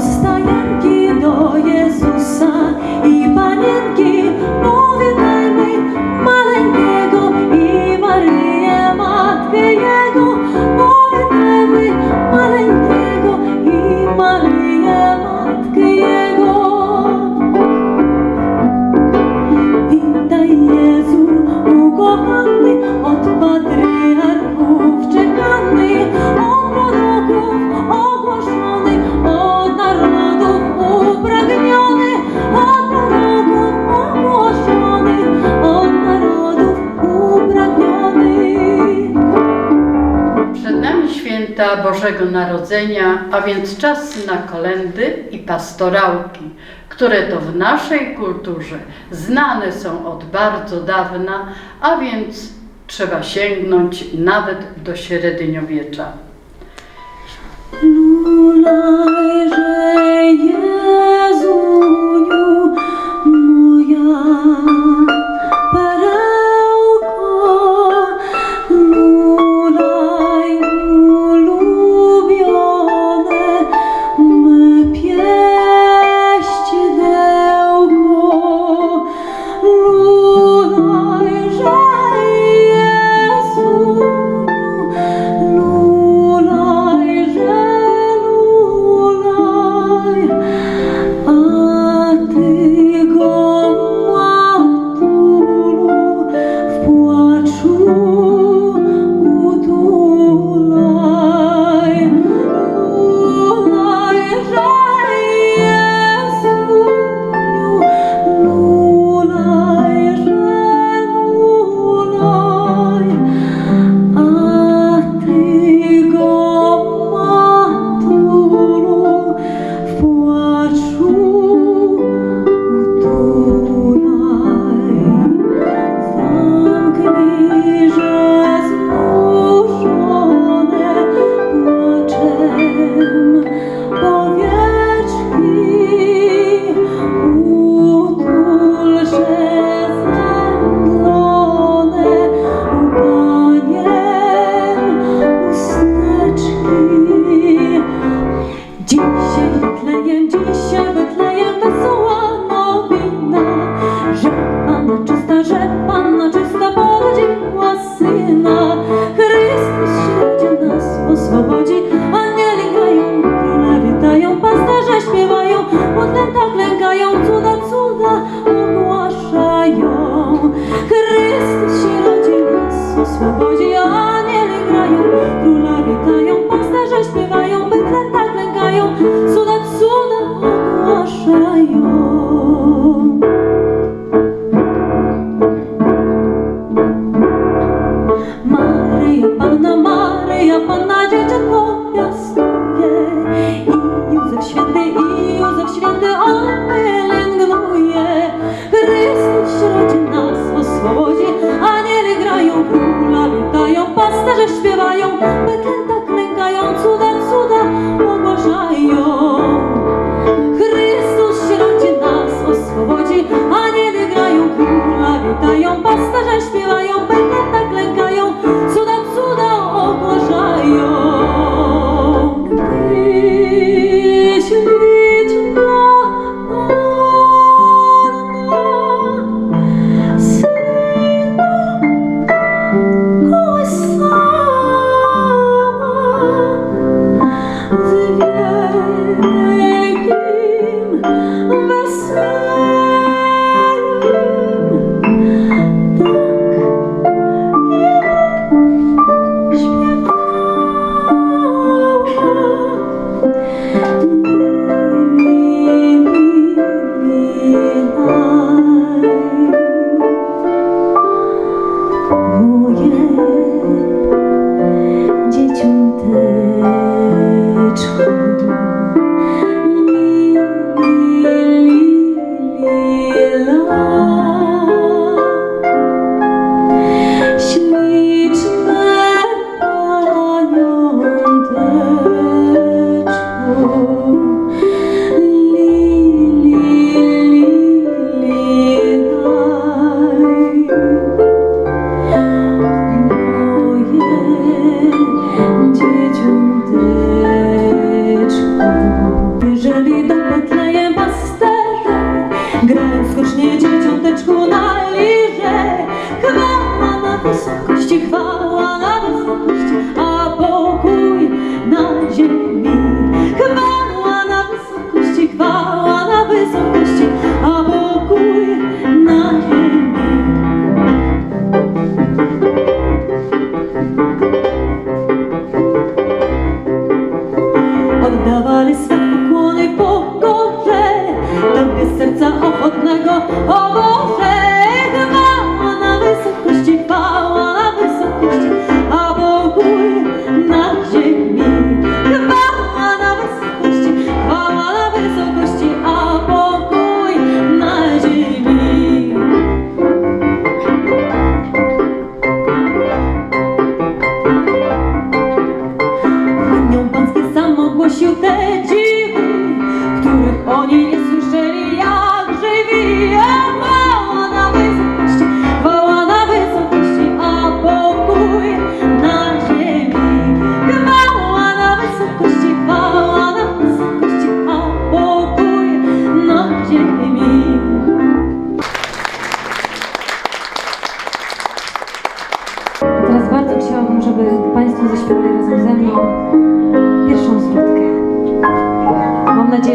стоянки до Ісуса і паненки, повідайми маленького і Марія Матки Його, повідайми маленького і Марія Матки Його. Віддай Єзу, укоханий, от Bożego Narodzenia, a więc czas na kolendy i pastorałki, które to w naszej kulturze znane są od bardzo dawna, a więc trzeba sięgnąć nawet do średniowiecza. Lulajże Jezuniu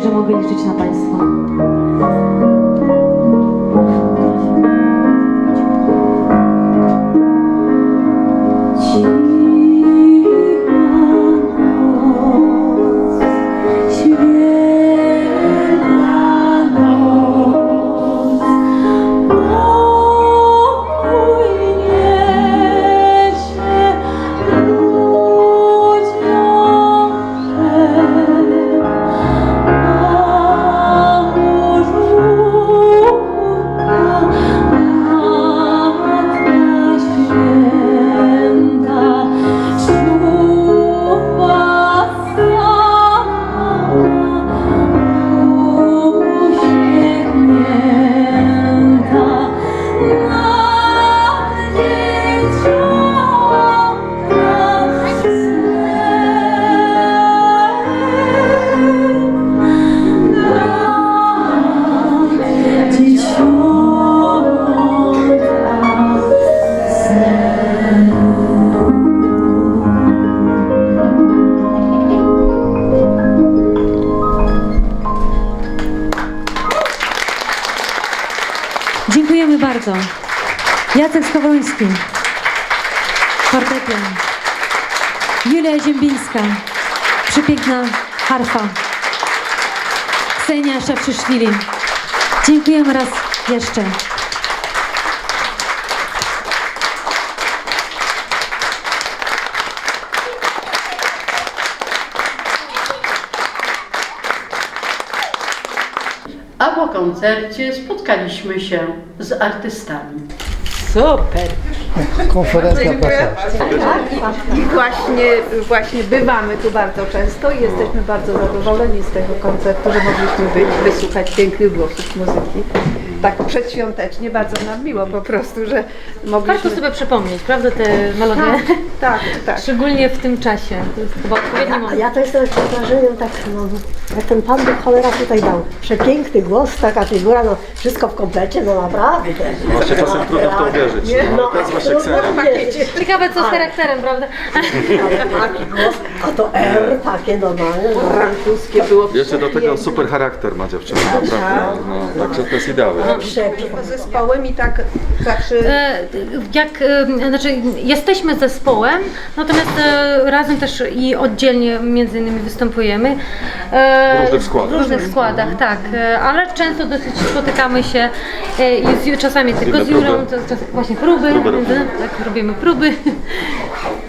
że mogę liczyć na Państwa. Bardzo. Jacek Skowroński, fortepian. Julia Ziembińska, przepiękna harfa. Ksenia Szewczyszwili. Dziękujemy raz jeszcze. Po koncercie spotkaliśmy się z artystami. Super! Konferencja prasowa. I właśnie, właśnie bywamy tu bardzo często i jesteśmy bardzo zadowoleni z tego koncertu, że mogliśmy być, wysłuchać pięknych głosów muzyki. Tak przedświątecznie, bardzo nam miło po prostu, że mogliśmy... Warto sobie przypomnieć, prawda, te melodie? Tak, tak. Szczególnie w tym czasie. To jest chyba odpowiedni moment. ja to jestem wrażeniem, tak, no, jak ten Pan Bóg cholera tutaj dał. Przepiękny głos, taka figura, no wszystko w komplecie, no naprawdę. Właśnie czasem trudno w to uwierzyć, no, ale to jest właśnie trudno uwierzyć. Ciekawe co z charakterem, prawda? Ale taki głos, a to R takie normalne. No. Francuskie było Jeszcze do tego super charakter ma dziewczyna, naprawdę. No, także to jest idealne. Przepiękne. zespołem i tak zawsze... E, Jak, e, znaczy jesteśmy zespołem, natomiast e, razem też i oddzielnie między innymi występujemy. E, W różnych składach. W różnych składach, tak. E, Ale często dosyć spotykamy się e, i z, Ju- czasami tylko z. Julą, to, to właśnie próby, Próby robimy. tak, robimy próby.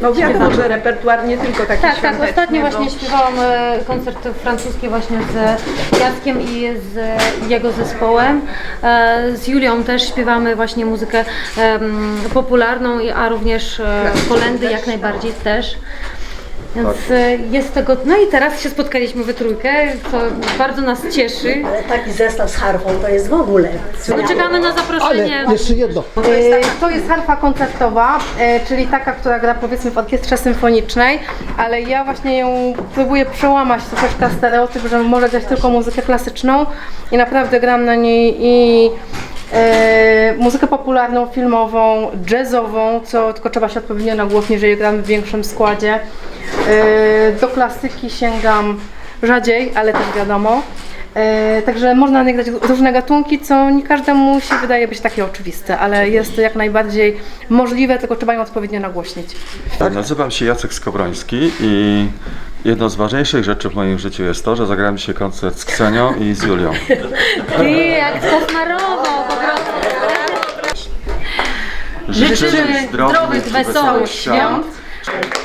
No wiadomo, że repertuar nie tylko taki Tak, tak. Ostatnio bo- właśnie śpiewałam e, koncert francuski właśnie z Jackiem i z jego zespołem. E, Z Julią też śpiewamy właśnie muzykę popularną, i- a również e, kolendy jak najbardziej też. Więc e, jest tego. No i teraz się spotkaliśmy we trójkę, co bardzo nas cieszy. Ale taki zestaw z harfą to jest w ogóle. No, czekamy na Ale zaproszenie. jeszcze jedno. E, To jest harfa koncertowa, e, czyli taka, która gra powiedzmy w orkiestrze symfonicznej, ale ja właśnie ją próbuję przełamać troszeczkę stereotyp, że może grać tylko muzykę klasyczną i naprawdę gram na niej i e, muzykę popularną, filmową, jazzową, co tylko trzeba się odpowiednio nagłośnić, jeżeli gram w większym składzie. E, do klasyki sięgam rzadziej, ale też wiadomo. E, także można nagrać różne gatunki, co nie każdemu się wydaje być takie oczywiste, ale jest to jak najbardziej możliwe, tylko trzeba ją odpowiednio nagłośnić. Tak, nazywam się Jacek Skowroński i jedną z ważniejszych rzeczy w moim życiu jest to, że zagrałem dzisiaj koncert z Ksenią i z Julią. Ty, jak skosmarował po prostu. Życzymy zdrowych, zdrowych, wesołych wesołych świąt. świąt.